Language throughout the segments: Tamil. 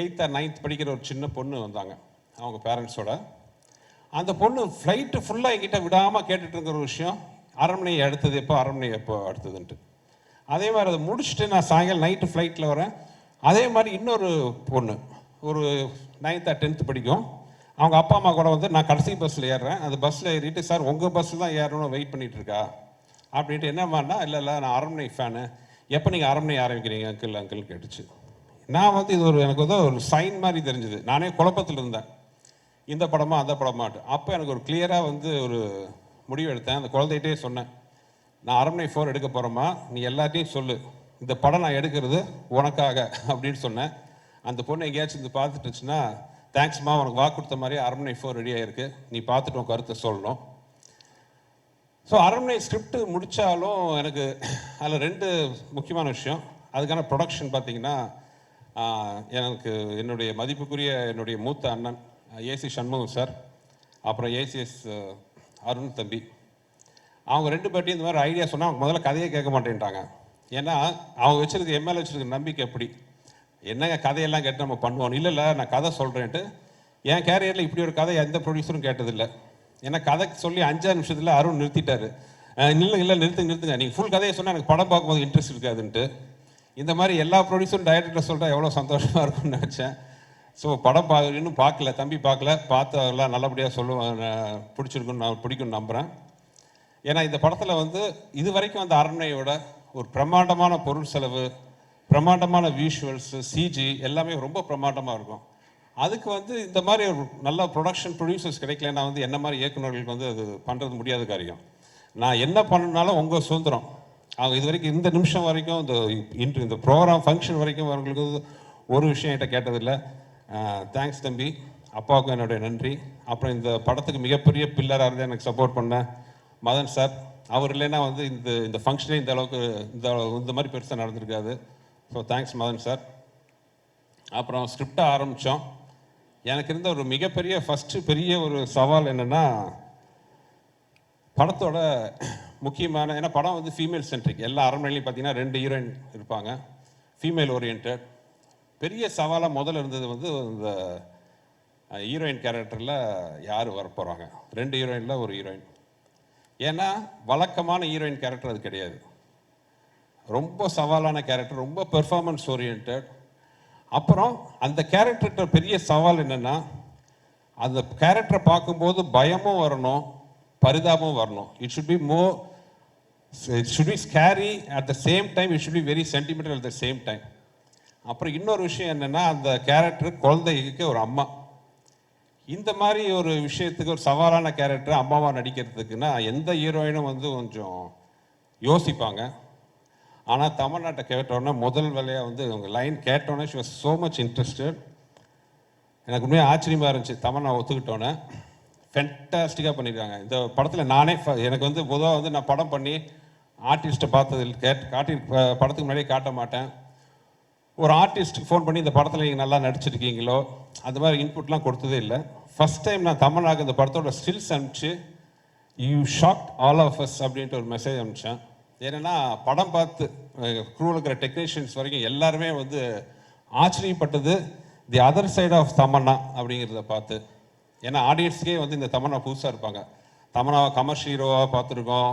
எயித் ஆர் நைன்த் படிக்கிற ஒரு சின்ன பொண்ணு வந்தாங்க அவங்க பேரண்ட்ஸோட அந்த பொண்ணு ஃப்ளைட்டு ஃபுல்லாக என்கிட்ட விடாமல் கேட்டுட்டு இருக்கிற ஒரு விஷயம் அரண்மனை அடுத்தது எப்போ அரண்மனை எப்போ அடுத்ததுன்ட்டு. அதே மாதிரி அதை முடிச்சுட்டு நான் சாயங்காலம் நைட்டு ஃப்ளைட்டில் வரேன். அதே மாதிரி இன்னொரு பொண்ணு ஒரு நைன்த்தா டென்த்து படிக்கும். அவங்க அப்பா அம்மா கூட வந்து நான் கடைசி பஸ்ஸில் ஏறுறேன். அந்த பஸ்ஸில் ஏறிட்டு சார் உங்கள் பஸ்ஸில் தான் ஏறணும்னு வெயிட் பண்ணிகிட்ருக்கா இருக்கா? அப்படின்ட்டு பண்ணால் இல்லை இல்லை நான் அரண்மனை ஃபேனு எப்போ நீங்கள் அரண்மனை ஆரம்பிக்கிறீங்க அங்கிள் அங்கிள் கேட்டுச்சு. நான் வந்து இது ஒரு எனக்கு வந்து ஒரு சைன் மாதிரி தெரிஞ்சுது. நானே குழப்பத்தில் இருந்தேன். இந்த படமா அந்த படமாட்டு அப்போ எனக்கு ஒரு கிளியராக வந்து ஒரு முடிவு எடுத்தேன். அந்த குழந்தைகிட்டே சொன்னேன். நான் அரண்மனை ஃபோர் எடுக்க போகிறோமா நீ எல்லாத்தையும் சொல்லு. இந்த படம் நான் எடுக்கிறது உனக்காக அப்படின்னு சொன்னேன். அந்த பொண்ணு எங்கேயாச்சும் இது பார்த்துட்டுச்சுன்னா தேங்க்ஸ்மா உனக்கு வாக்கு கொடுத்த மாதிரி அரண்மனை ஃபோர் ரெடி ஆகிருக்கு நீ பார்த்துட்டு உன் கருத்தை சொல்லணும். ஸோ அரண்மனை ஸ்கிரிப்ட் முடித்தாலும் எனக்கு அதில் ரெண்டு முக்கியமான விஷயம். அதுக்கான ப்ரொடக்ஷன் பார்த்தீங்கன்னா எனக்கு என்னுடைய மதிப்புக்குரிய என்னுடைய மூத்த அண்ணன் ஏசி சண்முகம் சார் அப்புறம் ஏசிஎஸ் அருண் தம்பி. அவங்க ரெண்டு பேர்ட்டையும் இந்த மாதிரி ஐடியா சொன்னால் அவங்க முதல்ல கதையே கேட்க மாட்டேன்ட்டாங்க. ஏன்னா அவங்க வச்சுருக்க எம்எல்ஏ வச்சுருக்க நம்பிக்கை எப்படி? என்னங்க கதையெல்லாம் கேட்டு நம்ம பண்ணுவோம்? இல்லை இல்லை நான் கதை சொல்கிறேன்ட்டு என் கேரியரில் இப்படி ஒரு கதை எந்த ப்ரொடியூசரும் கேட்டதில்லை. ஏன்னா கதை சொல்லி அஞ்சாறு நிமிஷத்தில் அருண் நிறுத்திட்டார். இல்லை இல்லை நிறுத்துங்க நிறுத்துங்க. நீங்கள் ஃபுல் கதையை சொன்னால் எனக்கு படம் பார்க்கும்போது இன்ட்ரெஸ்ட் இருக்காதுன்ட்டு. இந்த மாதிரி எல்லா ப்ரொடியூசரும் டைரக்டர் சொல்கிறா எவ்வளோ சந்தோஷமாக இருக்கும்னு நினச்சேன். ஸோ படம் பா இன்னும் பார்க்கல தம்பி பார்க்கல. பார்த்து எல்லாம் நல்லபடியாக சொல்லுவேன் பிடிச்சிருக்குன்னு நான் பிடிக்கும்னு நம்புகிறேன் ஏன்னா இந்த படத்தில் வந்து இது வரைக்கும் அந்த அரண்மனையோட ஒரு பிரம்மாண்டமான பொருள் செலவு பிரம்மாண்டமான விஷுவல்ஸு சிஜி எல்லாமே ரொம்ப பிரம்மாண்டமாக இருக்கும். அதுக்கு வந்து இந்த மாதிரி ஒரு நல்ல ப்ரொடக்ஷன் ப்ரொடியூசர்ஸ் கிடைக்கலன்னா வந்து என்ன மாதிரி இயக்குநர்களுக்கு வந்து அது பண்ணுறது முடியாத காரியம். நான் என்ன பண்ணனாலும் உங்கள் சுதந்திரம். அவங்க இது வரைக்கும் இந்த நிமிஷம் வரைக்கும் இந்த இன்று இந்த ப்ரோக்ராம் ஃபங்க்ஷன் வரைக்கும் அவங்களுக்கு ஒரு விஷயம் என்கிட்ட கேட்டதில்லை. தேங்க்ஸ் தம்பி. அப்பாவுக்கும் என்னுடைய நன்றி. அப்புறம் இந்த படத்துக்கு மிகப்பெரிய பில்லராக இருந்து எனக்கு சப்போர்ட் பண்ண மதன் சார் அவர் இல்லைன்னா வந்து இந்த இந்த ஃபங்க்ஷனே இந்த அளவுக்கு இந்த இந்த மாதிரி பெருசாக நடந்திருக்காது. ஸோ தேங்க்ஸ் மதன் சார் அப்புறம் ஸ்கிரிப்டாக ஆரம்பித்தோம் எனக்கு இருந்த ஒரு மிகப்பெரிய ஃபஸ்ட்டு பெரிய ஒரு சவால் என்னென்னா படத்தோட முக்கியமான ஏன்னா படம் வந்து ஃபீமேல் சென்ட்ரிக் எல்லா அரண்மனையிலையும் பார்த்தீங்கன்னா ரெண்டு ஹீரோயின் இருப்பாங்க. ஃபீமேல் ஓரியன்ட் பெரிய சவாலாக முதல்ல இருந்தது வந்து இந்த ஹீரோயின் கேரக்டரில் யார் வரப்போகிறாங்க ரெண்டு ஹீரோயினில் ஒரு ஹீரோயின் ஏன்னா வழக்கமான ஹீரோயின் கேரக்டர் அது கிடையாது. ரொம்ப சவாலான கேரக்டர் ரொம்ப பெர்ஃபார்மன்ஸ் ஓரியன்ட் அப்புறம் அந்த கேரக்டர்கிட்ட பெரிய சவால் என்னென்னா அந்த கேரக்டரை பார்க்கும்போது பயமும் வரணும். பரிதாபம் வரணும். It should be more it should be scary at the same time it should be very sentimental at the same time அப்புறம் இன்னொரு விஷயம் என்னென்னா அந்த கேரக்டர் குழந்தைக்கு ஒரு அம்மா. இந்த மாதிரி ஒரு விஷயத்துக்கு ஒரு சவாலான கேரக்டர் அம்மாவாக நடிக்கிறதுக்குன்னா எந்த ஹீரோயினும் வந்து கொஞ்சம் யோசிப்பாங்க. ஆனால் தமிழ்நாட்டை கேட்டோன்னே முதல் வேலையாக வந்து அவங்க லைன் கேட்டோன்னே she was so much interested எனக்கு உண்மையாக ஆச்சரியமாக இருந்துச்சு தமிழ் நான் ஒத்துக்கிட்டோன்னே ஃபென்டாஸ்டிக்காக பண்ணியிருக்காங்க இந்த படத்தில் நானே எனக்கு வந்து பொதுவாக வந்து நான் படம் பண்ணி ஆர்டிஸ்ட்டை பார்த்தது இல்லை, கேட் காட்டி படத்துக்கு முன்னாடியே காட்ட மாட்டேன். ஒரு ஆர்டிஸ்ட் ஃபோன் பண்ணி இந்த படத்தில் நீங்கள் நல்லா நடிச்சிருக்கீங்களோ அந்த மாதிரி இன்புட்லாம் கொடுத்ததே இல்லை. ஃபஸ்ட் டைம் நான் தமிழாக இந்த படத்தோட ஸ்டில்ஸ் அனுப்பிச்சு you shock all of us அப்படின்ட்டு ஒரு மெசேஜ் அனுப்பிச்சேன். ஏன்னா படம் பார்த்து க்ரூவில் இருக்கிற டெக்னீஷியன்ஸ் வரைக்கும் எல்லாருமே வந்து ஆச்சரியப்பட்டது the other side of Tamannaah அப்படிங்கிறத பார்த்து. ஏன்னா ஆடியன்ஸ்க்கே வந்து இந்த தமனா புதுசாக இருப்பாங்க. தமனாவை கமர்ஷியல் ஹீரோவாக பார்த்துருக்கோம்.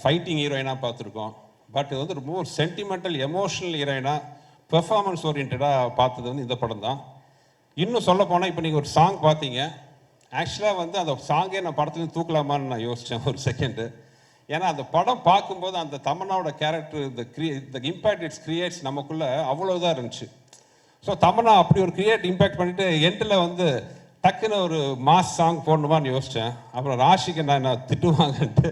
ஃபைட்டிங் ஹீரோயினாக பார்த்துருக்கோம். பட் இது வந்து ரொம்ப ஒரு சென்டிமெண்டல் எமோஷனல் ஹீரோயினாக பெர்ஃபார்மன்ஸ் ஓரியன்டாக பார்த்தது வந்து இந்த படம் தான். இன்னும் சொல்ல போனால் இப்போ நீங்கள் ஒரு சாங் பார்த்தீங்க. ஆக்சுவலாக வந்து அந்த சாங்கே நான் படத்துலேருந்து தூக்கலாமான்னு நான் யோசித்தேன் ஒரு செகண்டு ஏன்னா அந்த படம் பார்க்கும்போது அந்த தமனாவோட கேரக்டர் இந்த கிரியே இந்த இம்பேக்ட் இட்ஸ் கிரியேட்ஸ் நமக்குள்ளே அவ்வளோதான் இருந்துச்சு. ஸோ தமனா அப்படி ஒரு கிரியேட் இம்பேக்ட் பண்ணிட்டு எண்டில் வந்து டக்குன்னு ஒரு மாஸ் சாங் போடணுமான்னு யோசித்தேன் அப்புறம் ராஷிக்கு நான் என்ன திட்டுவாங்கன்ட்டு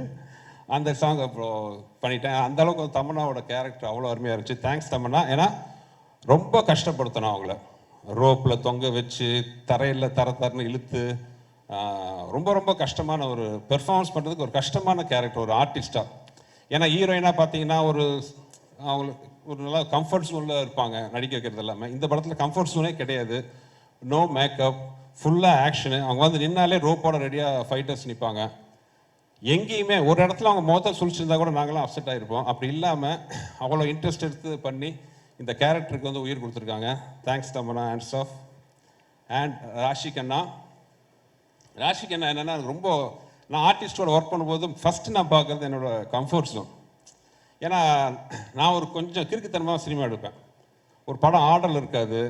அந்த சாங் அப்புறம் பண்ணிட்டேன். அந்தளவுக்கு தமன்னாவோட கேரக்டர் அவ்வளோ அருமையாக இருந்துச்சு. தேங்க்ஸ் தமன்னா. ஏன்னா ரொம்ப கஷ்டப்படுத்தணும் அவங்கள. ரோப்பில் தொங்க வச்சு தரையில் தர தரன்னு இழுத்து ரொம்ப ரொம்ப கஷ்டமான ஒரு பெர்ஃபார்மன்ஸ் பண்ணுறதுக்கு ஒரு கஷ்டமான கேரக்டர் ஒரு ஆர்டிஸ்டாக ஏன்னா ஹீரோயினாக பார்த்தீங்கன்னா ஒரு அவங்களுக்கு ஒரு நல்லா கம்ஃபர்ட் ஜோனில் இருப்பாங்க நடிக்க வைக்கிறது எல்லாமே. இந்த படத்தில் கம்ஃபர்ட் ஜோனே கிடையாது. நோ மேக்கப் ஃபுல்லாக ஆக்ஷனு அவங்க வந்து நின்னாலே ரோப்போட ரெடியாக ஃபைட்டர்ஸ் நிற்பாங்க எங்கேயுமே ஒரு இடத்துல அவங்க முகத்தை சுழிச்சிருந்தா கூட நாங்களாம் அப்செட் ஆகிருப்போம் அப்படி இல்லாமல் அவ்வளோ இன்ட்ரெஸ்ட் எடுத்து பண்ணி இந்த கேரக்டருக்கு வந்து உயிர் கொடுத்துருக்காங்க. Thanks Tamannaah hands off and Raashi Khanna. Raashi Khanna என்னென்னா ரொம்ப நான் ஆர்டிஸ்டோட ஒர்க் பண்ணும்போது ஃபஸ்ட்டு நான் பார்க்குறது என்னோட கம்ஃபர்ட் ஜோன் ஏன்னா நான் ஒரு கொஞ்சம் கிறுக்குத்தனமாக சினிமா எடுப்பேன். ஒரு படம் ஆர்டரில் இருக்காது.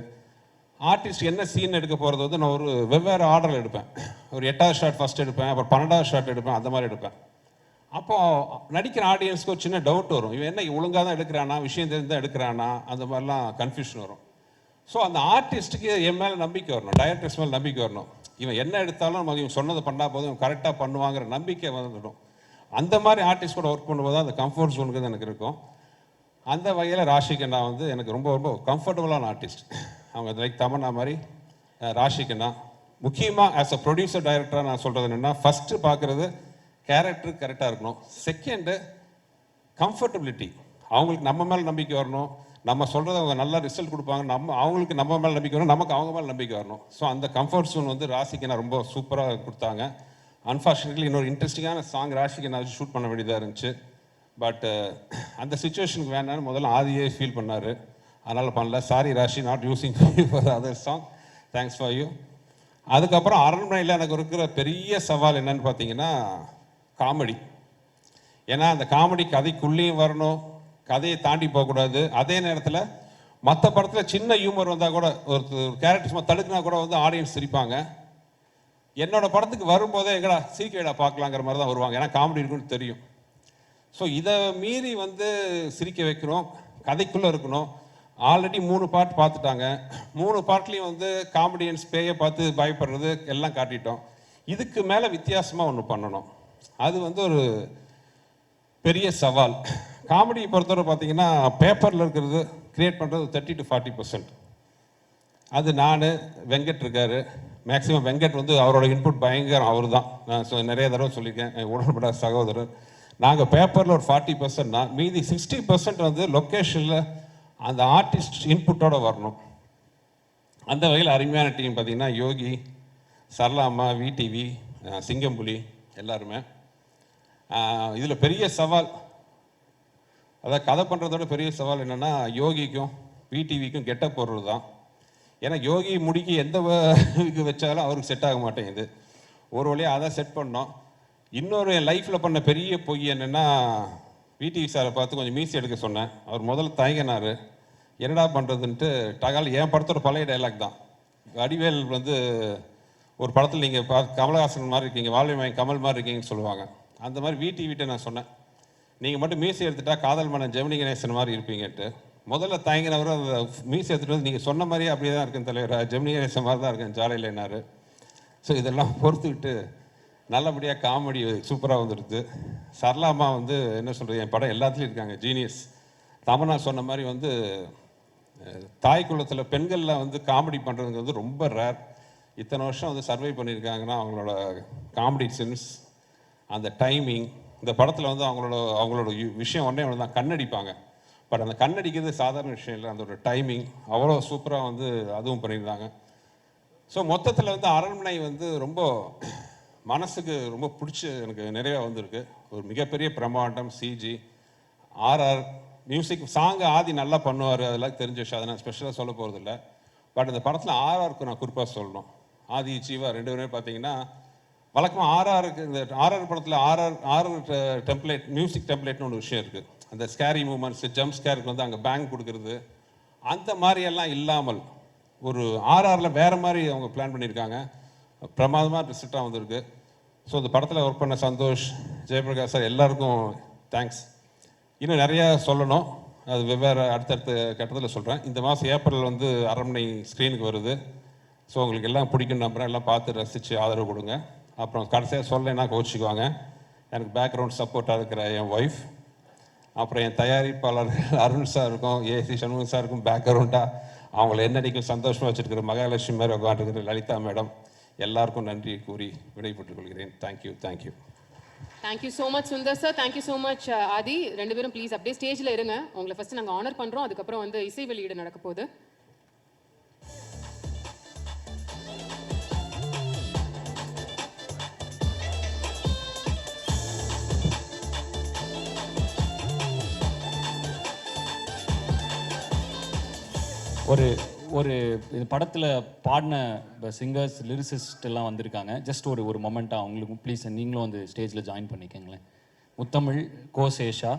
ஆர்டிஸ்ட் என்ன சீன் எடுக்க போகிறது வந்து நான் ஒரு வெவ்வேறு ஆர்டரில் எடுப்பேன். ஒரு எட்டாவது ஷாட் ஃபஸ்ட் எடுப்பேன் அப்புறம் பன்னெண்டாவது ஷாட் எடுப்பேன் அந்த மாதிரி எடுப்பேன். அப்போது நடிக்கிற ஆடியன்ஸ்க்கு ஒரு சின்ன டவுட் வரும். இவன் என்ன ஒழுங்காக தான் எடுக்கிறானா விஷயம் தெரிஞ்சு தான் எடுக்கிறானா அந்த மாதிரிலாம் கன்ஃபியூஷன் வரும். ஸோ அந்த ஆர்டிஸ்ட்டுக்கு என் மேலே நம்பிக்கை வரணும். டைரக்டர்ஸ் மேலே நம்பிக்கை வரணும். இவன் என்ன எடுத்தாலும் நம்ம இவன் சொன்னதை பண்ணால் போதும் இவன் கரெக்டாக பண்ணுவாங்கிற நம்பிக்கை வந்துடும். அந்த மாதிரி ஆர்டிஸ்ட் கூட ஒர்க் பண்ணும்போது அந்த கம்ஃபர்ட் ஜோனுக்கு எனக்கு இருக்கும். அந்த வகையில் ராஷிகண்ணா வந்து எனக்கு ரொம்ப ரொம்ப கம்ஃபர்டபுளான ஆர்டிஸ்ட் அவங்க லைக் தமன்னா மாதிரி அஹ், முக்கியமாக ஆஸ் அ ப்ரொடியூசர் டைரக்டராக நான் சொல்கிறது என்னென்னா ஃபஸ்ட்டு பார்க்குறது கேரக்டர் கரெக்டாக இருக்கணும். செகண்டு கம்ஃபர்டபிலிட்டி அவங்களுக்கு நம்ம மேலே நம்பிக்கை வரணும். நம்ம சொல்கிறத அவங்க நல்ல ரிசல்ட் கொடுப்பாங்க. நம்ம அவங்களுக்கு நம்ம மேலே நம்பிக்கை வரணும். நமக்கு அவங்க மேலே நம்பிக்கை வரணும். ஸோ அந்த கம்ஃபர்ட் ஜோன் வந்து ராசிக்கு நான் ரொம்ப சூப்பராக கொடுத்தாங்க. அன்ஃபார்ச்சுனேட்லி இன்னொரு இன்ட்ரெஸ்டிங்கான சாங் ராசிக்கு நான் ஷூட் பண்ண வேண்டியதாக இருந்துச்சு. பட் அந்த சுச்சுவேஷனுக்கு வேணாம்னு முதல்ல ஆதியே ஃபீல் பண்ணார். அதனால் பண்ணல. Sorry Raashi not using for other song thanks for you அதுக்கப்புறம் அரண்மனையில் எனக்கு இருக்கிற பெரிய சவால் என்னன்னு பார்த்தீங்கன்னா காமெடி. ஏன்னா அந்த காமெடி கதைக்குள்ளேயும் வரணும். கதையை தாண்டி போகக்கூடாது. அதே நேரத்தில் மற்ற படத்தில் சின்ன ஹியூமர் வந்தால் கூட ஒரு கேரக்டர் சும்மா தடுக்குனா கூட வந்து ஆடியன்ஸ் சிரிப்பாங்க. என்னோட படத்துக்கு வரும்போதே எங்கடா சிரிக்கடா பார்க்கலாங்கிற மாதிரி தான் வருவாங்க. ஏன்னா காமெடி இருக்குன்னு தெரியும். ஸோ இதை மீறி வந்து சிரிக்க வைக்கணும். கதைக்குள்ளே இருக்கணும். ஆல்ரெடி மூணு பார்ட் பார்த்துட்டாங்க. மூணு பார்ட்லேயும் வந்து காமெடியன்ஸ் பேயை பார்த்து பயப்படுறது எல்லாம் காட்டிட்டோம். இதுக்கு மேலே வித்தியாசமாக ஒன்று பண்ணணும். அது வந்து ஒரு பெரிய சவால். காமெடி பொறுத்தவரை பார்த்தீங்கன்னா பேப்பரில் இருக்கிறது க்ரியேட் பண்ணுறது தேர்ட்டி டு ஃபார்ட்டி பர்சன்ட் அது நான் வெங்கட் இருக்காரு. மேக்ஸிமம் வெங்கட் வந்து அவரோட இன்புட் பயங்கரம். அவர் தான் நான் நிறைய தடவை சொல்லியிருக்கேன். என் உடன்பட சகோதரர். நாங்கள் பேப்பரில் ஒரு ஃபார்ட்டி பர்சன்ட் மீதி சிக்ஸ்டி பர்சன்ட் வந்து லொக்கேஷனில் அந்த ஆர்டிஸ்ட் இன்புட்டோடு வரணும். அந்த வகையில் அருமையான டீம் பார்த்தீங்கன்னா யோகி சரளாம்மா விடிவி சிங்கம்புலி எல்லாருமே. இதில் பெரிய சவால் அதாவது கதை பண்ணுறதோட பெரிய சவால் என்னென்னா யோகிக்கும் விடிவிக்கும் கெட்ட போடுறது தான். ஏன்னா யோகி முடிக்கு எந்த இதுக்கு வச்சாலும் அவருக்கு செட் ஆக மாட்டேங்குது. ஒரு வழியாக அதை செட் பண்ணோம். இன்னொரு என் லைஃப்பில் பண்ண பெரிய பொய் என்னென்னா விடிவி சாரை பார்த்து கொஞ்சம் மீசி எடுக்க சொன்னேன். அவர் முதல்ல தயங்கினார். என்னடா பண்ணுறதுன்ட்டு டகால் என் படத்தோட பழைய டைலாக் தான். வடிவேல் வந்து ஒரு படத்தில் நீங்கள் பா கமலஹாசன் மாதிரி இருக்கீங்க வாழ்வை கமல் மாதிரி இருக்கீங்கன்னு சொல்லுவாங்க. அந்த மாதிரி விடிவிட்ட நான் சொன்னேன். நீங்கள் மட்டும் மீசி எடுத்துட்டா காதல் மன்னன் ஜெமினி கணேசன் மாதிரி இருப்பீங்கன்ட்டு. முதல்ல தயங்கினவர் அந்த மீசி எடுத்துகிட்டு வந்து நீங்கள் சொன்ன மாதிரியே அப்படியே தான் இருக்கேன் தலைவர் ஜெமினி கணேசன் மாதிரி தான் இருக்கேன் ஜாலையில் என்னார். ஸோ இதெல்லாம் பொறுத்துக்கிட்டு நல்லபடியாக காமெடி சூப்பராக வந்துடுது. சரளாமா வந்து என்ன சொல்கிறது என் படம் எல்லாத்துலேயும் இருக்காங்க ஜீனியஸ் தமனா சொன்ன மாதிரி வந்து தாய் குளத்தில் பெண்களில் வந்து காமெடி பண்ணுறதுங்க வந்து ரொம்ப ரேர் இத்தனை வருஷம் வந்து சர்வை பண்ணியிருக்காங்கன்னா அவங்களோட காமெடி சென்ஸ் அந்த டைமிங் இந்த படத்தில் வந்து அவங்களோட அவங்களோட யு- விஷயம் ஒன்றே ஒன்று தான் கண்ணடிப்பாங்க. பட் அந்த கண்ணடிக்கிறது சாதாரண விஷயம் இல்லை அந்த ஒரு டைமிங் அவ்வளோ சூப்பராக வந்து அதுவும் பண்ணியிருந்தாங்க. ஸோ மொத்தத்தில் வந்து அரண்மனை வந்து ரொம்ப மனசுக்கு ரொம்ப பிடிச்ச எனக்கு நிறைய வந்திருக்கு. ஒரு மிகப்பெரிய பிரம்மாண்டம் சிஜி ஆர்ஆர் மியூசிக் சாங்கை ஆதி நல்லா பண்ணுவார் அதெல்லாம் தெரிஞ்ச விஷயம். அதை நான் ஸ்பெஷலாக சொல்ல போகிறதில்ல பட் இந்த படத்தில் ஆர்ஆருக்கு நான் குறிப்பாக சொல்லணும். ஆதி ஜீவா ரெண்டு பேருமே பார்த்தீங்கன்னா வழக்கமாக ஆர்ஆருக்கு இந்த ஆர்ஆர் படத்தில் ஆர்ஆர் ஆர்ஆர் டெம்ப்ளேட் மியூசிக் டெம்ப்ளேட்னு ஒரு விஷயம் இருக்குது அந்த ஸ்கேரி மூமெண்ட்ஸ் ஜம்ப் ஸ்கேருக்கு வந்து அங்கே பேங்க் கொடுக்குறது. அந்த மாதிரியெல்லாம் இல்லாமல் ஒரு ஆர்ஆரில் வேறு மாதிரி அவங்க பிளான் பண்ணியிருக்காங்க. பிரமாதமாக ரிசல்ட்டாக வந்திருக்கு. ஸோ இந்த படத்தில் ஒர்க் பண்ண சந்தோஷ் ஜெயபிரகாஷ் சார் எல்லாருக்கும் தேங்க்ஸ் இன்னும் நிறையா சொல்லணும். அது வெவ்வேறு அடுத்தடுத்த கட்டத்தில் சொல்கிறேன் இந்த மாதம் ஏப்ரல் வந்து அரண்மனை ஸ்க்ரீனுக்கு வருது. ஸோ உங்களுக்கு எல்லாம் பிடிக்கும் நம்புறேன் எல்லாம் பார்த்து ரசித்து ஆதரவு கொடுங்க. அப்புறம் கடைசியாக சொல்லலைன்னா கோச்சிக்குவாங்க எனக்கு பேக்ரவுண்ட் சப்போர்ட்டாக இருக்கிற என் ஒய்ஃப் அப்புறம் என் தயாரிப்பாளர் அருண் சாருக்கும் ஏசி சண்முகம் சாருக்கும் பேக்ரவுண்டாக அவங்கள என்னடிக்கும் சந்தோஷமாக வச்சுருக்கிற மகாலட்சுமி மாதிரி உட்காந்துருக்கிற லலிதா மேடம் எல்லாருக்கும் நன்றி கூறி விடைபெற்றுக் கொள்கிறேன். Thank you thank you thank you so much Sundar sir thank you so much Aadhi ரெண்டு பேரும் ப்ளீஸ் அப்படியே ஸ்டேஜில் இருங்க. உங்களை ஃபர்ஸ்ட் நாங்கள் ஆனர் பண்ணுறோம் அதுக்கப்புறம் வந்து இசை வெளியீடு நடக்க போகுது. ஒரு ஒரு இது படத்தில் பாடின சிங்கர்ஸ் லிரிசிஸ்ட் எல்லாம் வந்திருக்காங்க. ஜஸ்ட் ஒரு ஒரு மொமெண்ட்டாக அவங்களுக்கும் ப்ளீஸ் நீங்களும் வந்து ஸ்டேஜில் ஜாயின் பண்ணிக்கங்களேன். முத்தமிழ் கோசேஷா